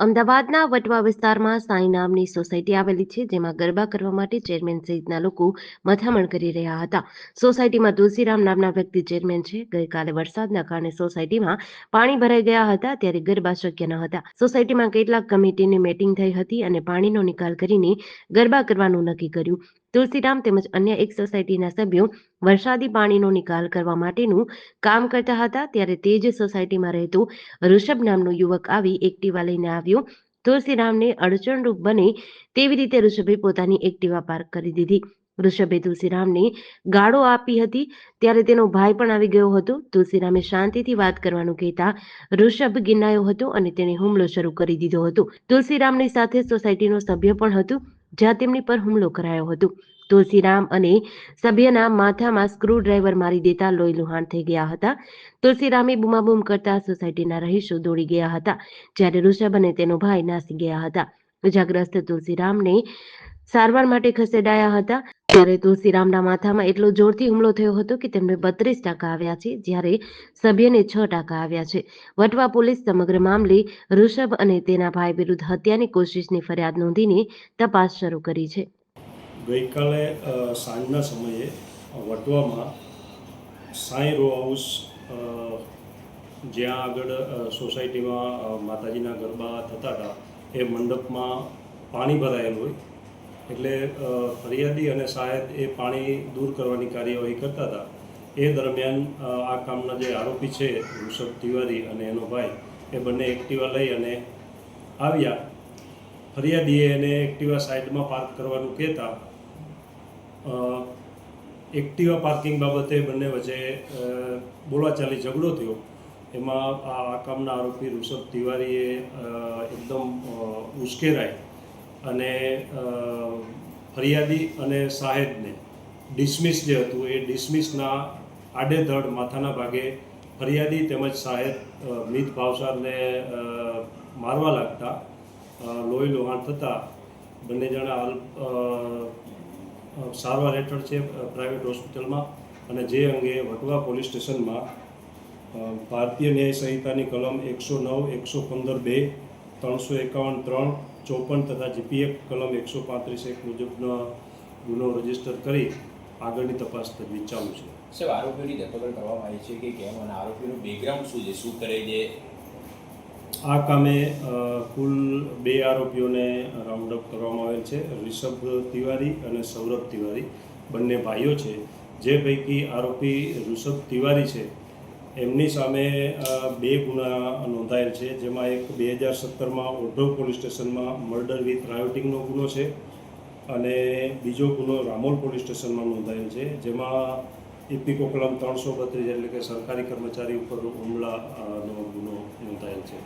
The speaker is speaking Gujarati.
અમદાવાદના વટવા વિસ્તારમાં સાંઈ નામની સોસાયટી આવેલી છે, જેમાં ગરબા કરવા માટે ચેરમેન સહિતના લોકો મથામણ કરી રહ્યા હતા. સોસાયટીમાં તુલસીરામ નામના વ્યક્તિ ચેરમેન છે. ગઈકાલે વરસાદના કારણે સોસાયટીમાં પાણી ભરાઈ ગયા હતા, ત્યારે ગરબા શક્ય ન હતા. સોસાયટીમાં કેટલાક કમિટીની મીટિંગ થઈ હતી અને પાણીનો નિકાલ કરીને ગરબા કરવાનું નક્કી કર્યું. તુલસીરામ તેમજ અન્ય એક સોસાયટીના સભ્યો વરસાદી પાણીનો નિકાલ કરવા માટેનું કામ કરતા હતા. ત્યારે તે જ સોસાયટીમાં રહેતો ઋષભ નામનો યુવક આવી એક્ટિવા લઈને આવ્યો. તુલસીરામને અડચણરૂપ બને તેવી રીતે ઋષભે પોતાની એક્ટિવા પાર્ક કરી દીધી. ઋષભે તુલસીરામને ગાળો આપી હતી. ત્યારે તેનો ભાઈ પણ આવી ગયો હતો. તુલસીરામે શાંતિથી વાત કરવાનું કહેતા ઋષભ ગિન્નાયો હતો અને તેણે હુમલો શરૂ કરી દીધો હતો. તુલસીરામની સાથે સોસાયટીનો સભ્ય પણ હતું. જ્યાં તેમની પર હુમલો કરાયો હતો. તુલસીરામ અને સભ્યના માથામાં સ્ક્રૂ ડ્રાઈવર મારી દેતા લોહી લુહાણ થઈ ગયા હતા. તુલસીરામે બૂમાબૂમ કરતા સોસાયટીના રહીશો દોડી ગયા હતા, જ્યારે ઋષભ અને તેનો ભાઈ નાસી ગયા હતા. ઇજાગ્રસ્ત તુલસીરામને સારવાર માટે ખસેડાયા હતા. ત્યારે તુલસીરામના માથામાં એટલો જોરથી હુમલો થયો હતો કે તેમને બત્રીસ ટકા આવ્યા છે, જ્યારે સભ્યને છ ટકા આવ્યા છે. વટવા પોલીસ સમગ્ર મામલે ઋષભ અને તેના ભાઈ વિરુદ્ધ હત્યાની કોશિશની ફરિયાદ નોંધીને તપાસ શરૂ કરી છે. ગઈકાલે સાંજના સમયે વટવામાં સાંઈ રો હાઉસ જ્યાં આગળ સોસાયટીમાં માતાજીના ગરબા થતા હતા, એ મંડપમાં પાણી ભરાયેલું હોય એટલે ફરિયાદી અને સાહેબ એ પાણી દૂર કરવાની કાર્યવાહી કરતા હતા. એ દરમિયાન આ કામના જે આરોપી છે, ઋષભ તિવારી અને એનો ભાઈ, એ બંને એક્ટિવા લઈ અને આવ્યા. ફરિયાદીએ એને એક્ટિવા સાઈડમાં પાર્ક કરવાનું કહેતા એક્ટિવા પાર્કિંગ બાબતે બંને વચ્ચે બોલાચાલી ઝઘડો થયો. એમાં આ કામના આરોપી ઋષભ તિવારીએ એકદમ ઉશ્કેરાય. અને ફરિયાદી અને સાહેબને ડિસમિસ જે હતું એ ડિસમિસના આડેધડ માથાના ભાગે ફરિયાદી તેમજ સાહેબ મિત ભાવસારને મારવા લાગતા લોહી લોહાણ થતાં બંને જણા હાલ અ, અ, સારવાર હેઠળ છે પ્રાઇવેટ હોસ્પિટલમાં અને જે અંગે વટવા પોલીસ સ્ટેશનમાં ભારતીય ન્યાય સંહિતાની કલમ એકસો નવ એકસો પંદર બે ત્રણસો એકાવન ત્રણ ચોપન તથા જીપીએફ કલમ એકસો પાંત્રીસ એક મુજબનો ગુનો રજિસ્ટર કરી આગળની તપાસ તજવીજ ચાલુ છે. સાહેબ આરોપીઓની ધરપકડ કરવામાં આવી છે કે કેમ અને આરોપીનું બેકગ્રાઉન્ડ શું છે? શું કરે છે? આ કામે કુલ બે આરોપીઓને રાઉન્ડ અપ કરવામાં આવેલ છે. રિષભ તિવારી અને સૌરભ તિવારી. બંને ભાઈઓ છે. જે પૈકી આરોપી ઋષભ તિવારી છે. એમની સામે બે ગુના નોંધાયેલ છે, જેમાં એક બે હજાર સત્તરમાં ઓઢવ પોલીસ સ્ટેશનમાં મર્ડર વિથ રાયોટિંગનો ગુનો છે અને બીજો ગુનો રામોલ પોલીસ સ્ટેશનમાં નોંધાયેલ છે, જેમાં ઇપિકો કલમ ત્રણસો બત્રીસ એટલે કે સરકારી કર્મચારી ઉપર હુમલાનો ગુનો નોંધાયેલ છે.